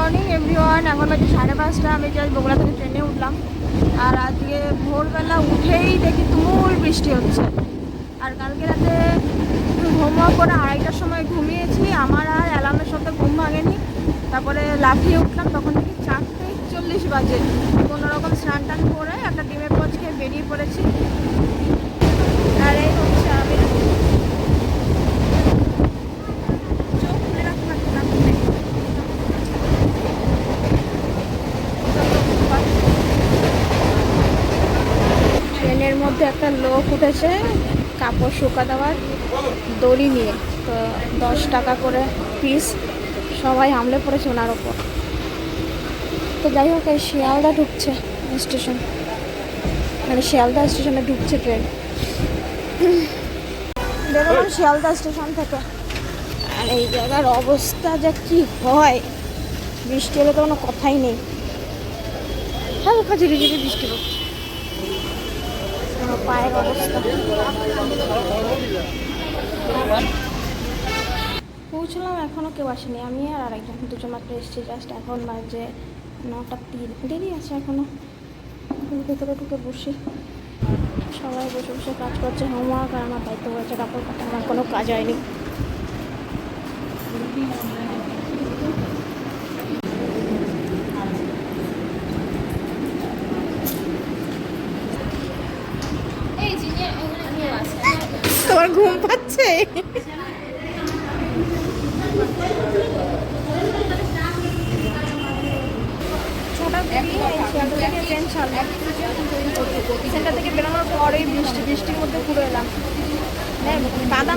Morning everyone এখন বাজে সাড়ে পাঁচটা। আমি জাস্ট বগুড়া থেকে ট্রেনে উঠলাম। আর আজকে ভোরবেলা উঠেই দেখি তুমুল বৃষ্টি হচ্ছে। আর কালকে রাতে হোমওয়ার্ক করে আড়াইটার সময় ঘুমিয়েছি। আমার আর অ্যালার্মের সাথে ঘুম ভাঙেনি। তারপরে লাফিয়ে উঠলাম। তখন দেখি চারটে চল্লিশ বাজে। কোনো রকম স্নান টান করে একটা ডিমের পচ খেয়ে বেরিয়ে পড়েছি আর এই হচ্ছে আমি চোখ খুলে রাখতে পারছি না খুলে। ট্রেনের উঠেছে, কাপড় শুকা দেওয়ার দড়ি নিয়ে। তো দশ টাকা করে পিস সবাই হামলে পড়েছে ওনার ওপর। তো যাই হোক, এই শিয়ালদা ঢুকছে স্টেশন মানে শিয়ালদা স্টেশনে ঢুকছে ট্রেন বেরোলাম শিয়ালদা স্টেশন থেকে। আর এই জায়গার অবস্থা যা কি হয়, বৃষ্টি হলে তো কোনো কথাই নেই। হালকা ঝিরি ঝিরি বৃষ্টি পড়ছে পায়ের অবস্থা। পৌঁছলাম এখনও কেউ আসেনি। আমি আর আরেকজন, দুজন মাত্র এসেছি। জাস্ট এখন বাজে নটা তিন। দেরি আছে এখনও ভেতরে ঢুকে বসি। সবাই বসে বসে কাজ করছে হোমওয়ার্ক আর আমার দায়িত্ব হয়েছে কাপড় কাটা আমার কোনো কাজ হয়নি। তোমার ঘুম পাচ্ছে? সেন্টার থেকে বেরোনোর পরেই বৃষ্টি, বৃষ্টির মধ্যে এলাম।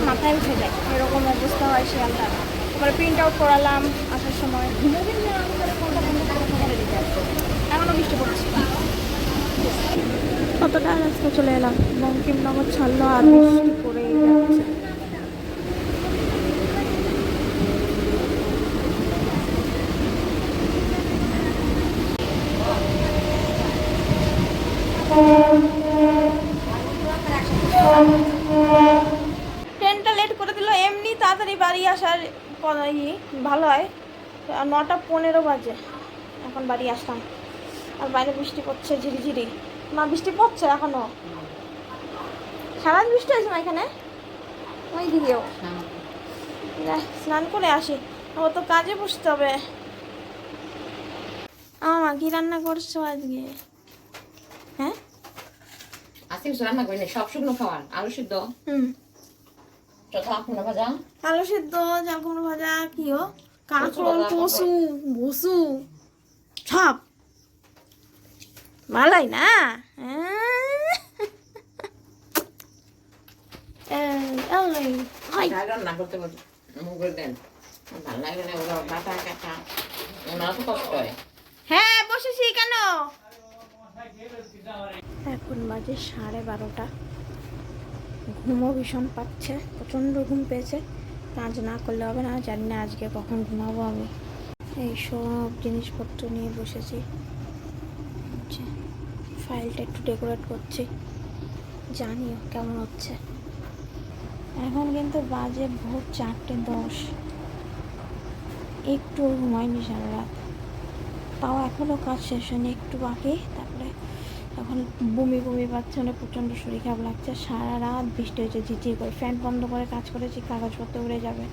মাথায় উঠে যায়। এরকম অবস্থা হয় শিয়ালদা তারপরে প্রিন্ট আউট করালাম আসার সময় এখনও বৃষ্টি পড়ছে কতটা? রাস্তা চলে এলাম। বঙ্কিমনগর ছাড়লো আর বৃষ্টি পড়েই যাচ্ছে। ট্রেনটা লেট করে দিল, এমনি তাড়াতাড়ি বাড়ি আসার ভালো হয়। নটা পনেরো বাজে, এখন বাড়ি আসলাম। আর বাইরে বৃষ্টি পড়ছে ঝিরিঝিরি। না বৃষ্টি পড়ছে এখনও। সারাদিন বৃষ্টি হয়েছে না এখানে? ওই দিকেও। স্নান করে আসি। ও তো কাজে বসতে হবে। আমা কি রান্না করছ আজকে? হ্যাঁ? কিছু রান্না করিনি সব শুকনো খাবার আলু সিদ্ধ। হুম। ভাজা। আলু সিদ্ধ চাল কুমড়ো ভাজা কি ও? কচু বসু সব। ভালোই না? হ্যাঁ। এই, এই, হাই। চাল রান্না করতে পারি মুগের দেন। ভালো লাগে না ওরা বাটা কাটা ওনারা তো কষ্ট হয়। হ্যাঁ বসেছি কেন? এখন বাজে সাড়ে বারোটা। ঘুমও ভীষণ পাচ্ছে প্রচণ্ড ঘুম পেয়েছে। কাজ না করলে হবে না জানি না আজকে কখন ঘুমাবো আমি। এই সব জিনিসপত্র নিয়ে বসেছি। হচ্ছে, ফাইলটা একটু ডেকোরেট করছি। জানিও কেমন হচ্ছে। এখন কিন্তু বাজে ভোর চারটে দশ। একটু ঘুমায়নি সারা রাত। তাও এখনও কাজ শেষ হয়নি একটু বাকি। তারপরে এখন বমি বমি পাচ্ছে মানে প্রচণ্ড শরীর খারাপ লাগছে। সারা রাত বৃষ্টি হয়েছে ঝিঝি করে। ফ্যান বন্ধ করে কাজ করেছি কাগজপত্র উড়ে যাবে।